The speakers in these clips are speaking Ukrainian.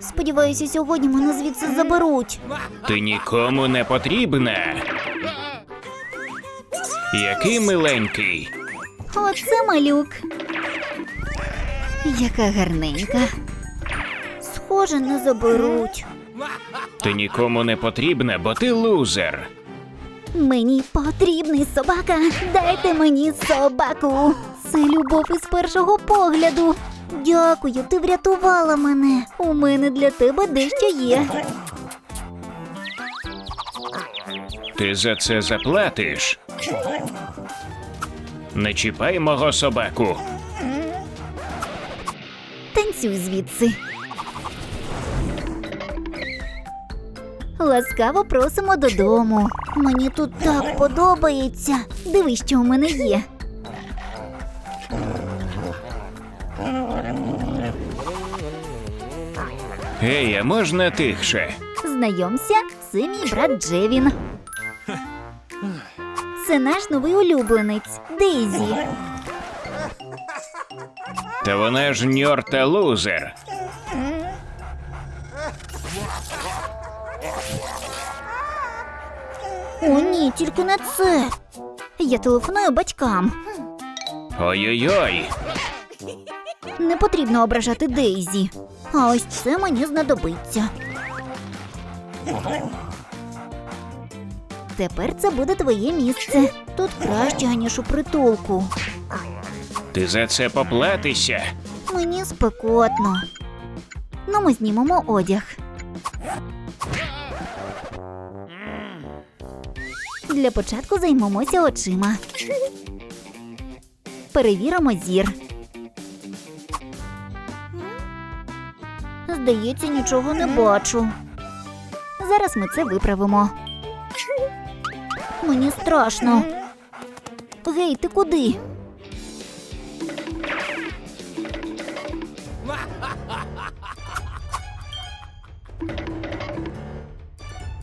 Сподіваюся, сьогодні мене звідси заберуть. Ти нікому не потрібна. Який миленький. Оце малюк. Яка гарненька. Схоже, не заберуть. Ти нікому не потрібна, бо ти лузер. Мені потрібний собака. Дайте мені собаку. Це любов із першого погляду. Дякую, ти врятувала мене. У мене для тебе дещо є. Ти за це заплатиш. Не чіпай мого собаку. Танцюй звідси. Ласкаво просимо додому. Мені тут так подобається. Дивись, що у мене є. Гей, а можна тихше? Знайомся, це мій брат Джевін. Це наш новий улюбленець Дейзі. Та вона ж ньор та лузер. О, ні, тільки не це. Я телефоную батькам. Ой-ой-ой. Не потрібно ображати Дейзі. А ось це мені знадобиться. Тепер це буде твоє місце. Тут краще, ніж у притулку. Ти за це поплатися. Мені спекотно. Ну, ми знімемо одяг. Для початку займемося очима. Перевіримо зір. Здається, нічого не бачу. Зараз ми це виправимо. Мені страшно. Гей, ти куди?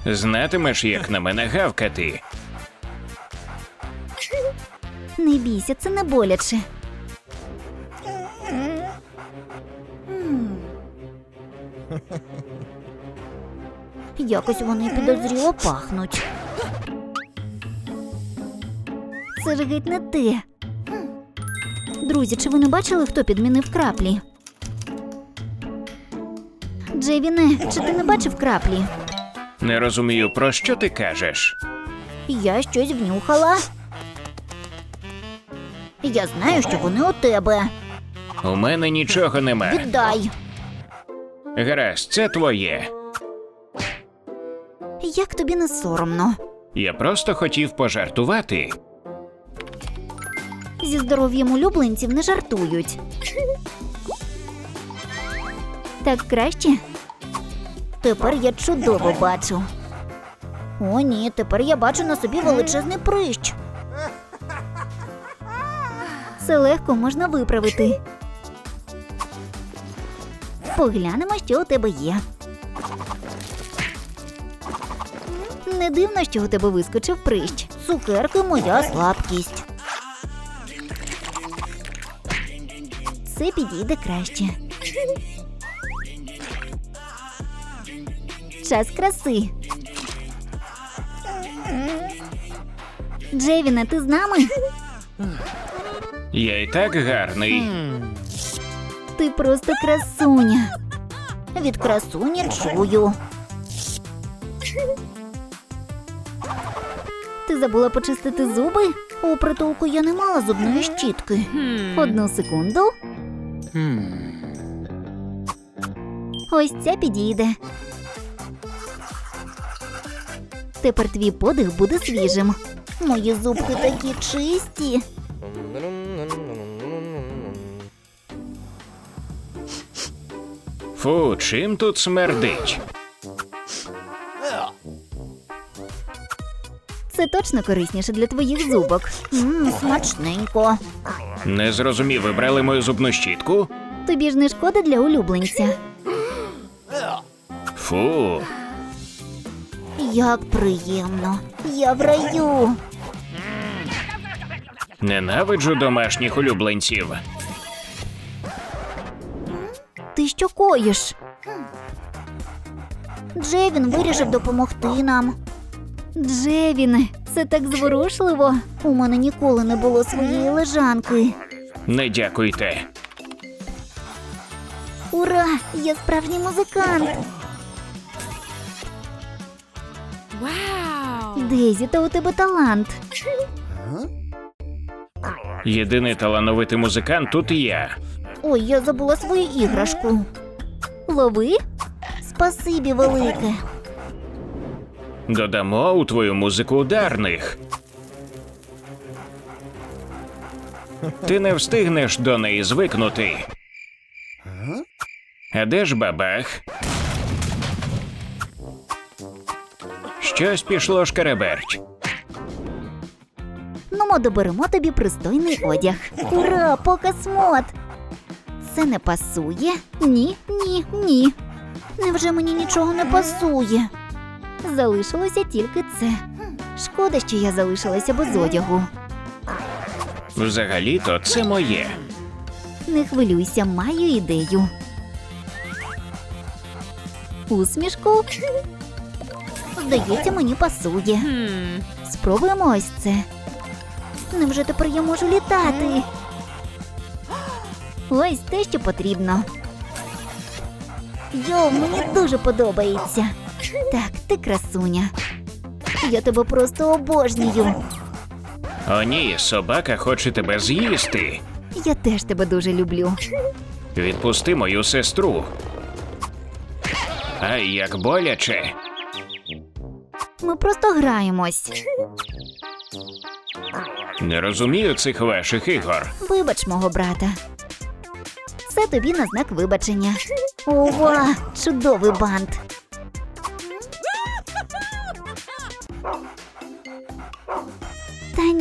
Знатимеш, як на мене гавкати. Не бійся, це не боляче. Якось вони підозріло пахнуть. Це ж геть не те. Друзі, чи ви не бачили, хто підмінив краплі? Джейвіне, чи ти не бачив краплі? Не розумію, про що ти кажеш. Я щось внюхала. Я знаю, що вони у тебе. У мене нічого нема. Віддай. Гаразд, це твоє. Як тобі не соромно? Я просто хотів пожартувати. Зі здоров'ям улюбленців не жартують. Так краще? Тепер я чудово бачу. О, ні, тепер я бачу на собі величезний прищ. Це легко можна виправити. Поглянемо, що у тебе є. Не дивно, що у тебе вискочив прищ. Цукерки моя слабкість. Це підійде краще. Час краси. Джевіне, ти з нами? Я і так гарний. Ти просто красуня. Від красуні чую. Забула почистити зуби? У притулку я не мала зубної щітки. Одну секунду. Ось ця підійде. Тепер твій подих буде свіжим. Мої зубки такі чисті. Фу, чим тут смердить? Це точно корисніше для твоїх зубок. Мм, смачненько. Не зрозумів, ви брали мою зубну щітку? Тобі ж не шкода для улюбленця. Фу, Як приємно. Я в раю. ненавиджу домашніх улюбленців. Ти Ти що коїш? Джевін вирішив допомогти нам. Джевіне, це так зворушливо. У мене ніколи не було своєї лежанки. Не дякуйте. Ура! Я справжній музикант. Wow. Дейзі, та у тебе талант. Єдиний талановитий музикант тут я. Ой, я забула свою іграшку. Лови? Спасибі велике. Додамо у твою музику ударних. Ти не встигнеш до неї звикнути. А де ж бабах? Щось пішло шкереберть. Ну, ми доберемо тобі пристойний одяг. Ура, показ! Це не пасує? Ні, ні, ні. Невже мені нічого не пасує? Залишилося тільки це. Шкода, що я залишилася без одягу. Взагалі-то це моє. Не хвилюйся, маю ідею. Усмішку. Здається, мені пасує. Спробуємо ось це. Невже тепер я можу літати? Ось те, що потрібно. Йо, мені дуже подобається. Так, ти красуня. Я тебе просто обожнюю. О ні, собака хоче тебе з'їсти. Я теж тебе дуже люблю. Відпусти мою сестру. Ай, як боляче. Ми просто граємось. Не розумію цих ваших ігор. Вибач мого брата. Це тобі на знак вибачення. Ова, чудовий бант.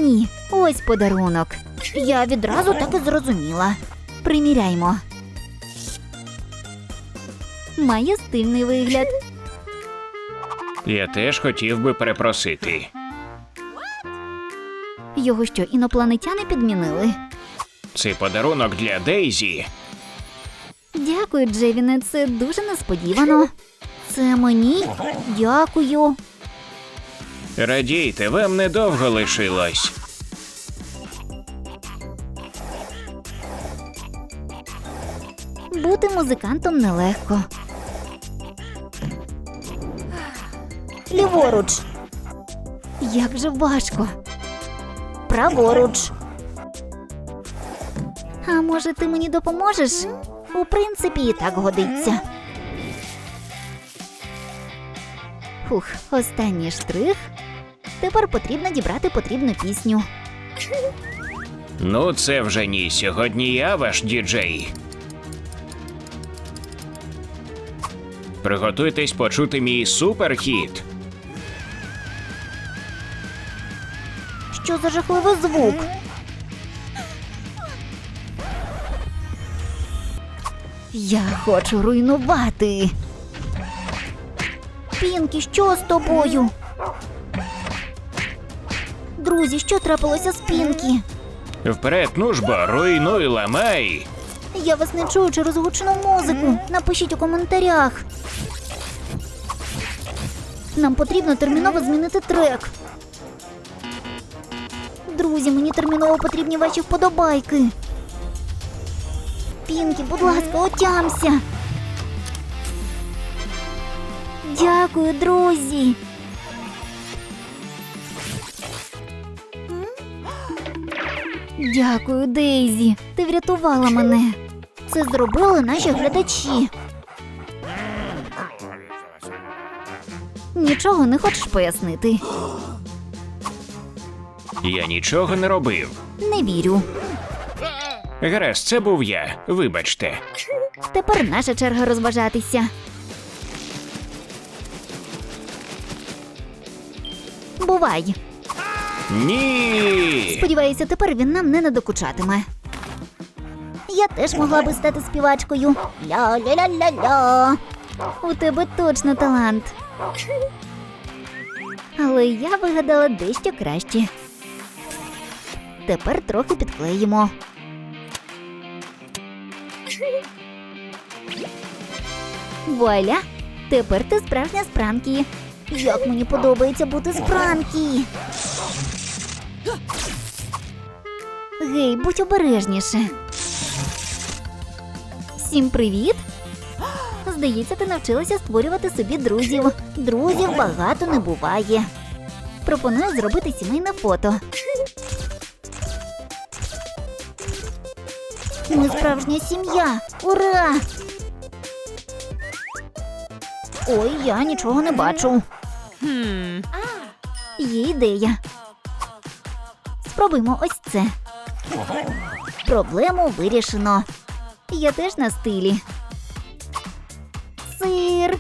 Ні, ось подарунок. Я відразу так і зрозуміла. Приміряймо. Має стильний вигляд. Я теж хотів би перепросити. Його що інопланетяни підмінили. Цей подарунок для Дейзі. Дякую, Джевіне, це дуже несподівано. Це мені? Дякую. Радійте, вам недовго лишилось. Бути музикантом нелегко. Ліворуч. Як же важко. Праворуч. А може, ти мені допоможеш? У принципі, і так годиться. Фух, останній штрих. Тепер потрібно дібрати потрібну пісню. Ну, це вже ні. Сьогодні я ваш діджей. Приготуйтесь почути мій суперхіт. Що за жахливий звук? Я хочу руйнувати. Пінкі, що з тобою? Друзі, що трапилося з Пінкі? Вперед, ну ж бо, руйнуй, ламай. Я вас не чую через гучну музику. Напишіть у коментарях. Нам потрібно терміново змінити трек. Друзі, мені терміново потрібні ваші вподобайки. Пінкі, будь ласка, отямся. Дякую, друзі. Дякую, Дейзі. Ти врятувала мене. Це зробили наші глядачі. Нічого не хочеш пояснити? Я нічого не робив. Не вірю. Гаразд, це був я. Вибачте. Тепер наша черга розважатися. Бувай. Ні. Сподіваюся, тепер він нам не надокучатиме. Я теж могла би стати співачкою. Ля-ля-ля-ля-ля. У тебе точно талант. Але я вигадала дещо краще. Тепер трохи підклеїмо. Вуаля! Тепер ти справжня спранкі. Як мені подобається бути спранкі. Гей, будь обережніше. Всім привіт! Здається, ти навчилася створювати собі друзів. Друзів багато не буває. Пропоную зробити сімейне фото. Ми справжня сім'я. Ура! Ой, я нічого не бачу. Є ідея. Спробуємо ось це. Проблему вирішено. Я теж на стилі. Сир.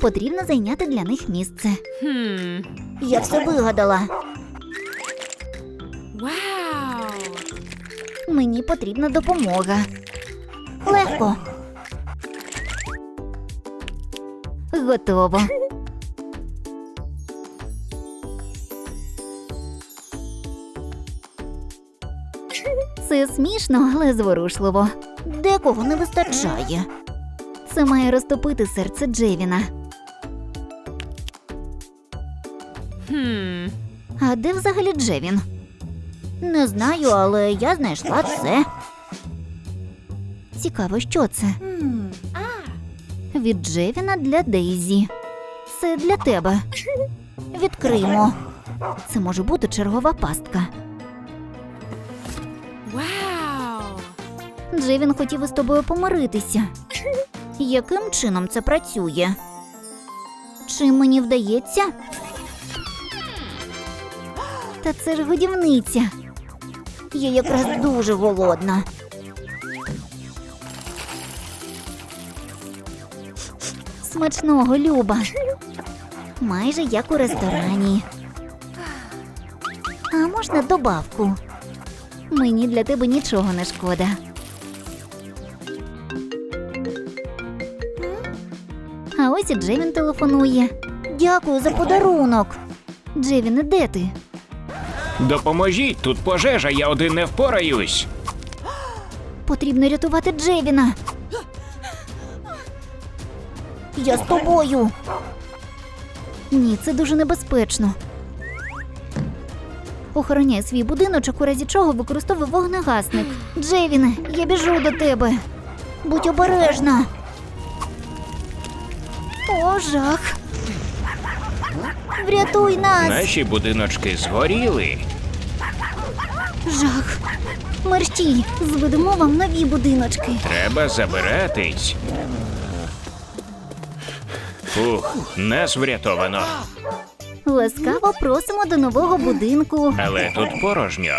Потрібно зайняти для них місце. Hmm. Я все вигадала. Wow. Мені потрібна допомога. Легко. Готово. Це смішно, але зворушливо. Декого не вистачає. Це має розтопити серце Джевіна. Hmm. А де взагалі Джевін? Не знаю, але я знайшла це. Цікаво, що це? Від Джевіна для Дейзі. Це для тебе. Відкриймо. Це може бути чергова пастка. Джевін хотів із тобою помиритися. Яким чином це працює? Чи мені вдається? Та це ж годівниця. Я якраз дуже голодна. Смачного, Люба. Майже як у ресторані. А можна добавку? Мені для тебе нічого не шкода. Ось і Джевін телефонує. Дякую за подарунок. Джевіне, де ти? Допоможіть, тут пожежа, я один не впораюсь. Потрібно рятувати Джевіна. Я з тобою. Ні, це дуже небезпечно. Охороняй свій будиночок, у разі чого використовуй вогнегасник. Джевіне, я біжу до тебе. Будь обережна. О, жах. Врятуй нас! Наші будиночки згоріли. Жах. Мерщій, зведемо вам нові будиночки. Треба забиратись. Фух, нас врятовано. Ласкаво просимо до нового будинку. Але тут порожньо.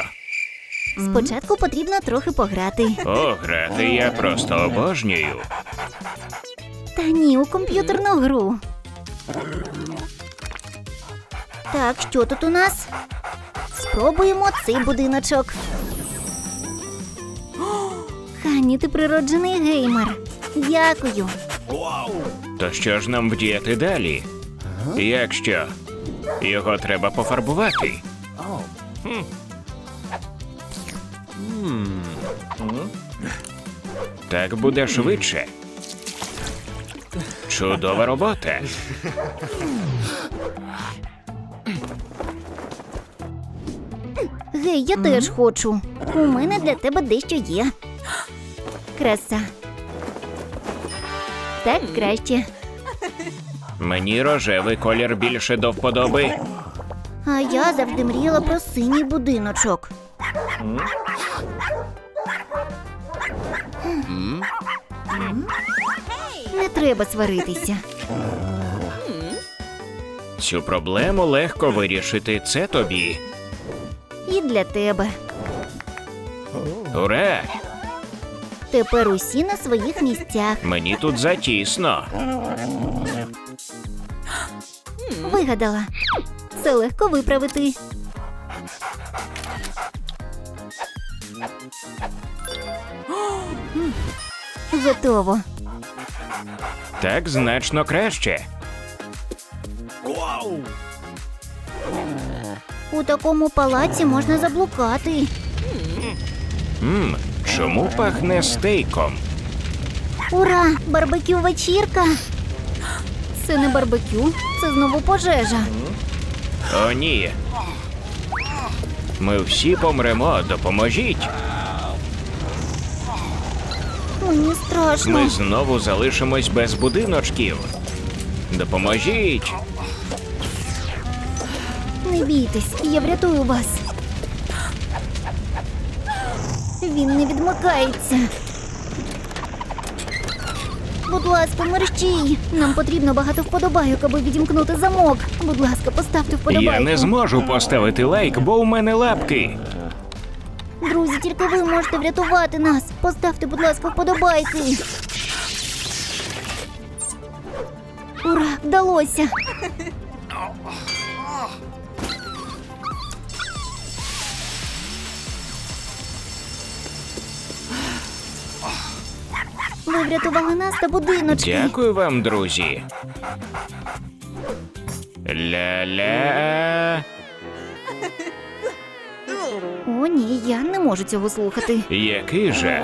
Спочатку потрібно трохи пограти. О, грати я просто обожнюю. Та ні, у комп'ютерну гру. Так, що тут у нас? Спробуємо цей будиночок. Хані, ти природжений геймер. Дякую. То що ж нам вдіяти далі? Якщо його треба пофарбувати. Хм. Так буде швидше. Чудова робота. Гей, я теж хочу. У мене для тебе дещо є. Краса. Так краще. Мені рожевий колір більше до вподоби. А я завжди мріяла про синій будиночок. Не треба сваритися. Цю проблему легко вирішити. Це тобі. І для тебе. Ура! Тепер усі на своїх місцях. Мені тут затісно. Вигадала. Це легко виправити. Готово. Так значно краще. У такому палаці можна заблукати. Мм, чому пахне стейком? Ура! Барбекю вечірка! Це не барбекю, це знову пожежа. О, ні. Ми всі помремо, допоможіть. Мені страшно. Ми знову залишимось без будиночків. Допоможіть. Не бійтесь, я врятую вас. Він не відмикається. Будь ласка, мерщій. Нам потрібно багато вподобайок, аби відімкнути замок. Будь ласка, поставте вподобайку. Я не зможу поставити лайк, бо у мене лапки. Друзі, тільки ви можете врятувати нас. Поставте, будь ласка, вподобайки. Ура, вдалося. Ви врятували нас та будиночки. Дякую вам, друзі. Ля-ля. О, ні, я не можу цього слухати. Який жах.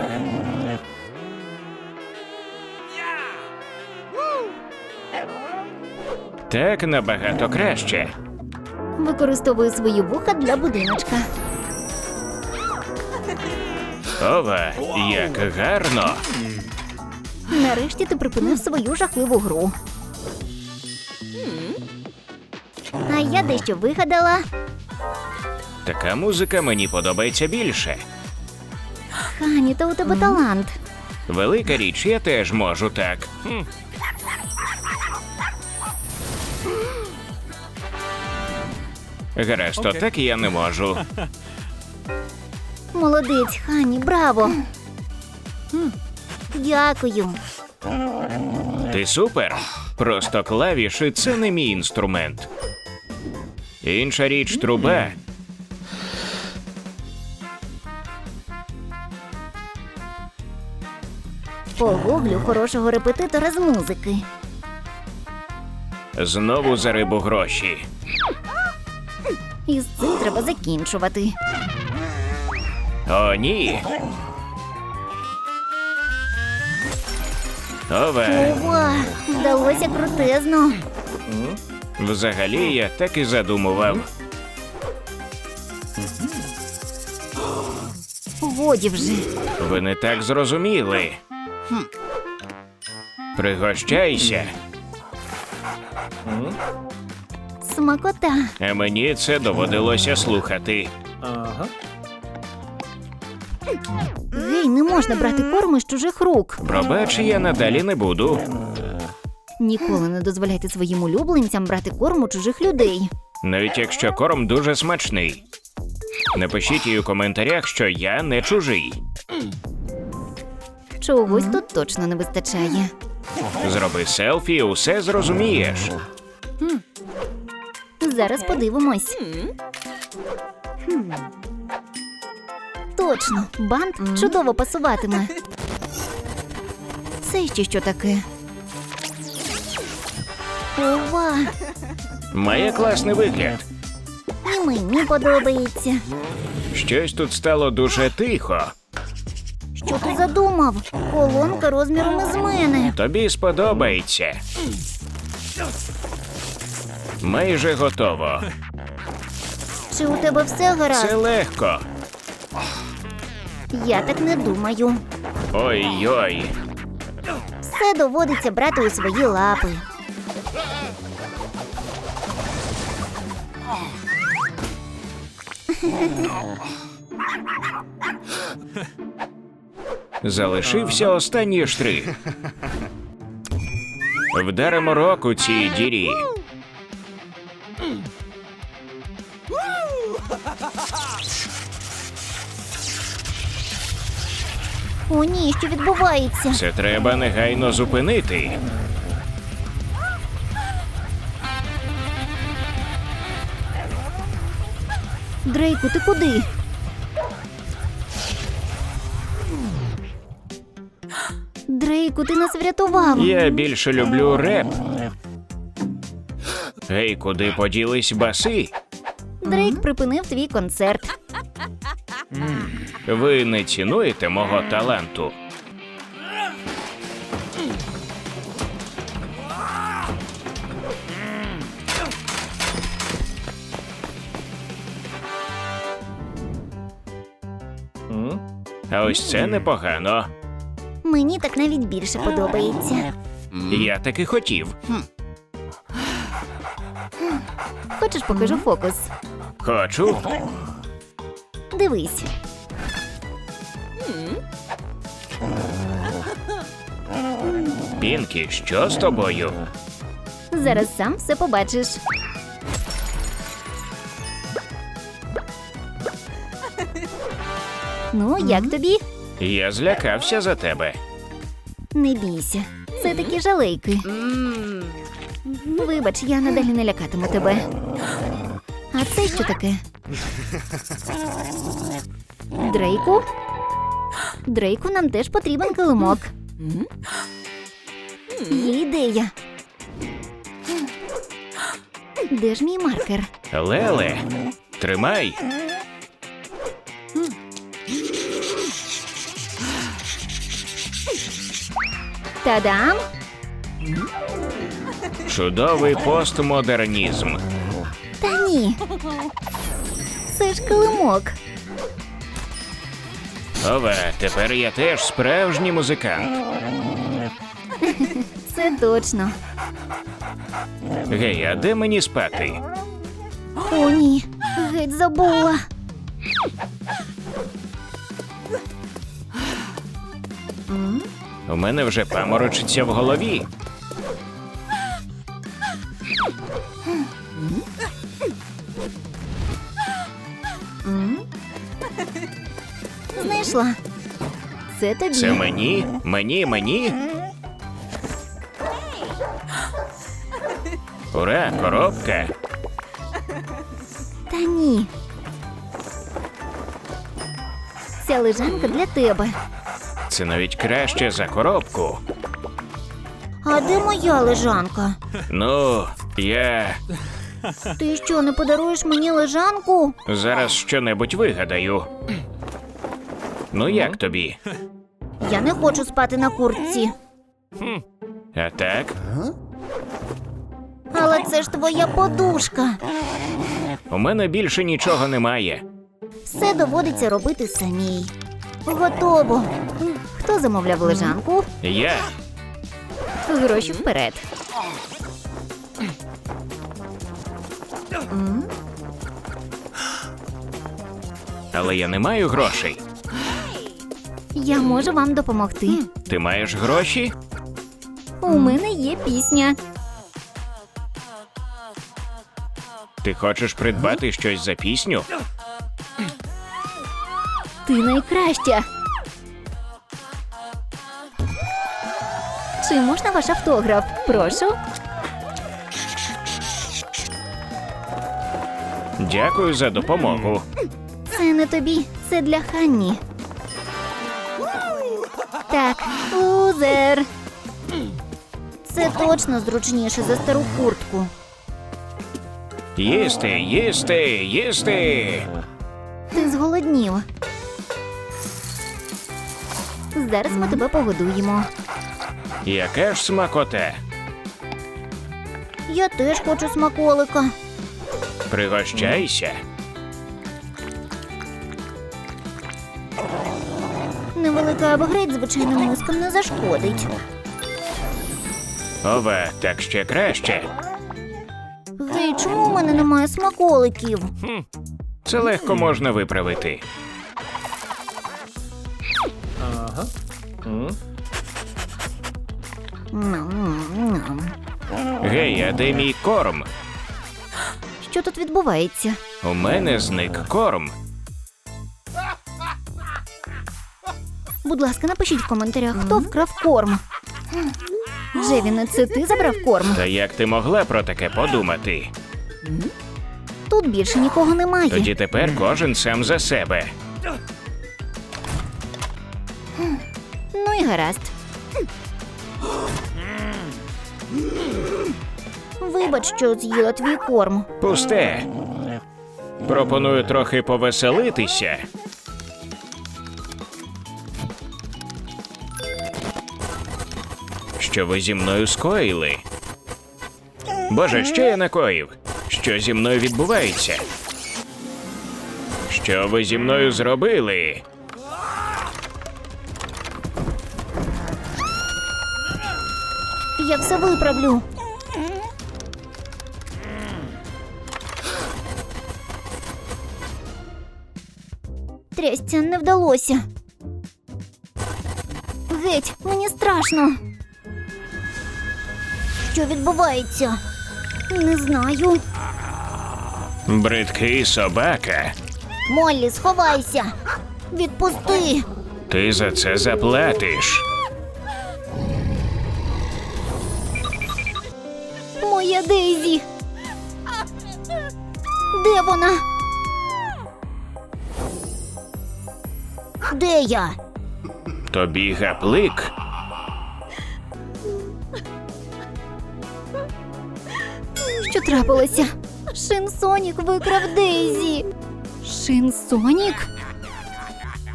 Так набагато краще. Використовую свої вуха для будиночка. Ова, як гарно. Нарешті ти припинив свою жахливу гру. А я дещо вигадала. Така музика мені подобається більше. Хані, та у тебе талант. Велика річ, я теж можу так. Хм. Гаразд, то так я не можу. Молодець, Хані, браво. Дякую. Ти супер. Просто клавіші це не мій інструмент. Інша річ труба. Погуглю хорошого репетитора з музики. Знову за рибу гроші. І з цим треба закінчувати. О, ні. Ове, Ова, вдалося крутезно. взагалі я так і задумував. Годі вже. Ви не так зрозуміли. Пригощайся, Смакота. а мені це доводилося слухати. Гей, не можна брати корм із чужих рук. Пробач, я надалі не буду. Ніколи не дозволяйте своїм улюбленцям брати корм у чужих людей. Навіть якщо корм дуже смачний. Напишіть їй у коментарях, що я не чужий. Чогось тут точно не вистачає. Зроби селфі, і усе зрозумієш. Зараз подивимось. Хм. Точно, бант чудово пасуватиме. Це ще що таке? Ова, Має класний вигляд. і мені подобається. Щось тут стало дуже тихо. Що ти задумав? Колонка розміром із мене. Тобі сподобається. Майже готово. Чи у тебе все гаразд? Це легко. Я так не думаю. Ой-ой. Все доводиться брати у свої лапи. Залишився останній штрих. Вдаримо рок у цій дірі. О, ні, що відбувається? Це треба негайно зупинити. Дрейку, ти куди? Дрейку, ти нас врятував. Я більше люблю реп. Гей, куди поділись баси? Дрейк припинив твій концерт. Ви не цінуєте мого таланту. А ось це непогано. Мені так навіть більше подобається. Я таки хотів. Хочеш, покажу фокус? Хочу. Дивись. Пінкі, що з тобою? Зараз сам все побачиш. Ну, як тобі? Я злякався за тебе. Не бійся. Це такі жалейки. Вибач, я надалі не лякатиму тебе. А це що таке? Дрейку? Дрейку нам теж потрібен килимок. Є ідея. Де ж мій маркер? Леле, тримай. Та-дам! Чудовий постмодернізм. Та ні. Це ж килимок. Ове, тепер я теж справжній музикант. Це точно. Гей, а де мені спати? О, ні. Геть забула. У мене вже паморочиться в голові. Знайшла. Це тобі. Це мені? Мені, мені? Ура, коробка. Та ні. Ця лежанка для тебе. Це навіть краще за коробку. А де моя лежанка? Ну, я Ти що, не подаруєш мені лежанку? зараз щонебудь вигадаю. Ну як тобі? Я не хочу спати на куртці. А так? Але це ж твоя подушка. У мене більше нічого немає. Все доводиться робити самій. Готово. Хто замовляв лежанку? Я Гроші вперед. але я не маю грошей. Я можу вам допомогти. Ти маєш гроші? У мене є пісня. Ти хочеш придбати щось за пісню? Ти найкраща. Чи можна ваш автограф? Прошу. Дякую за допомогу. Це не тобі, це для Ханні. Так, лузер. Це точно зручніше за стару куртку. Їсти, їсти, їсти. Ти зголоднів. Зараз ми тебе погодуємо. Яка ж смакота? Я теж хочу смаколика. Пригощайся. Невелика апгрейд звичайним мискам не зашкодить. Ове, так ще краще. Гей, чому у мене немає смаколиків? Це легко можна виправити. Ням-ням-ням. Гей, а де мій корм? Що тут відбувається? У мене зник корм. Будь ласка, напишіть в коментарях, хто вкрав корм. Джевіне, це ти забрав корм? Та як ти могла про таке подумати? Тут більше нікого немає. Тоді тепер кожен сам за себе. Ну і гаразд. Вибач, що з'їла твій корм. Пусте. Пропоную трохи повеселитися. Що ви зі мною скоїли? Боже, що я накоїв? Що зі мною відбувається? Що ви зі мною зробили? Я все виправлю. Трясця не вдалося. Геть, мені страшно. Що відбувається? Не знаю. Бридкий собака. Моллі, сховайся. Відпусти. Ти за це заплатиш. Моя Дейзі. Де вона? Де я? Тобі гаплик. Що трапилося? Шин Сонік викрав Дейзі. Шин Сонік?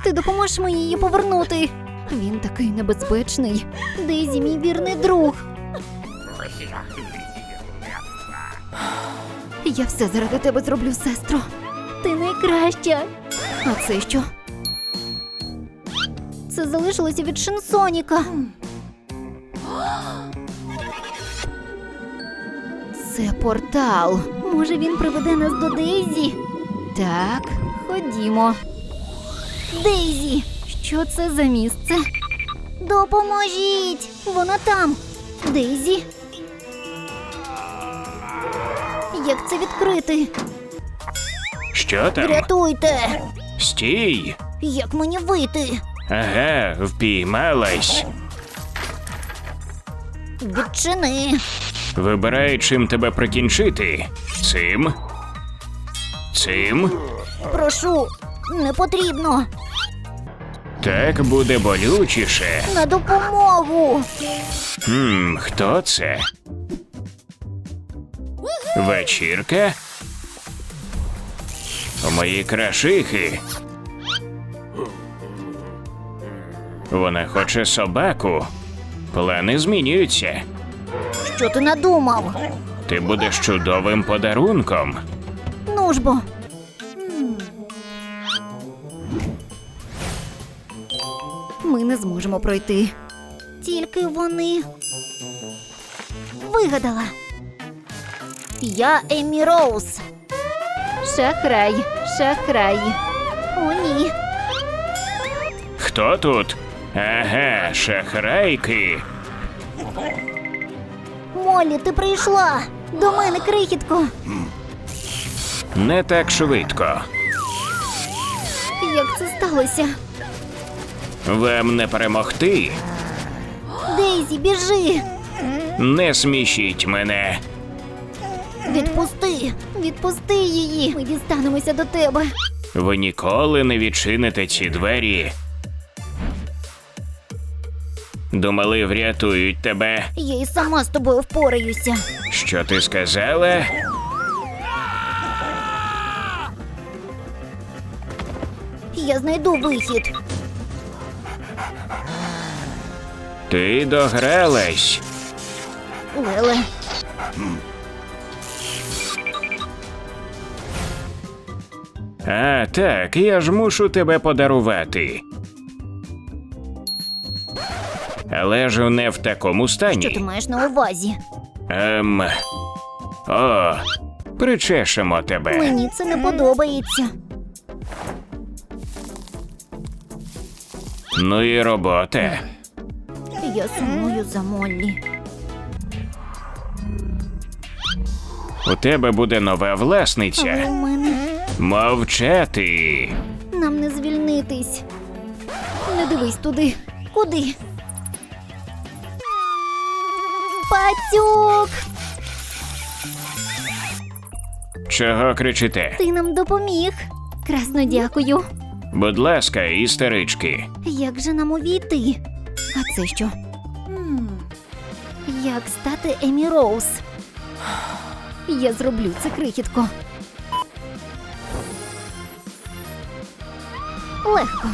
Ти допоможеш мені її повернути. Він такий небезпечний. Дейзі, мій вірний друг. Я все заради тебе зроблю, сестро. Ти найкраща. А це що? Це залишилося від Шинсоніка. Це портал. Може, він приведе нас до Дейзі? Так, ходімо. Дейзі, що це за місце? Допоможіть! Вона там. Дейзі. Як це відкрити? Що там? Рятуйте! Стій. Як мені вийти? Ага, впіймалась. Відчини. Вибирай, чим тебе прикінчити. Цим. Цим. Прошу, не потрібно. Так буде болючіше. На допомогу. Хм, хто це? Вечірка? Мої крашихи. Вона хоче собаку. Плани змінюються. Що ти надумав? Ти будеш чудовим подарунком. Ну ж бо. Ми не зможемо пройти. Тільки вони. Вигадала. Я Емі Роуз. Шахрай, шахрай. О, ні. Хто тут? Ага, шахрайки. Молі, ти прийшла. До мене крихітко. Не так швидко. Як це сталося? Вам не перемогти. Дейзі, біжи. Не смішіть мене. Відпусти, відпусти її. Ми дістанемося до тебе. Ви ніколи не відчините ці двері. Думали, врятують тебе. Я і сама з тобою впораюся. Що ти сказала? Я знайду вихід. Ти догралась. Леле, А, так, я ж мушу тебе подарувати. Але ж не в такому стані. що ти маєш на увазі? Ем. О, причешемо тебе. Мені це не подобається. Ну і робота. Я сумую за Моллі. У тебе буде нова Але власниця. у мене Мовчати. нам не звільнитись. Не дивись туди. Куди? Пацюк! Чого кричите? Ти нам допоміг. Красно дякую. Будь ласка, істерички. Як же нам увійти? А це що? Як стати Емі Роуз? Я зроблю це крихітко. Легко.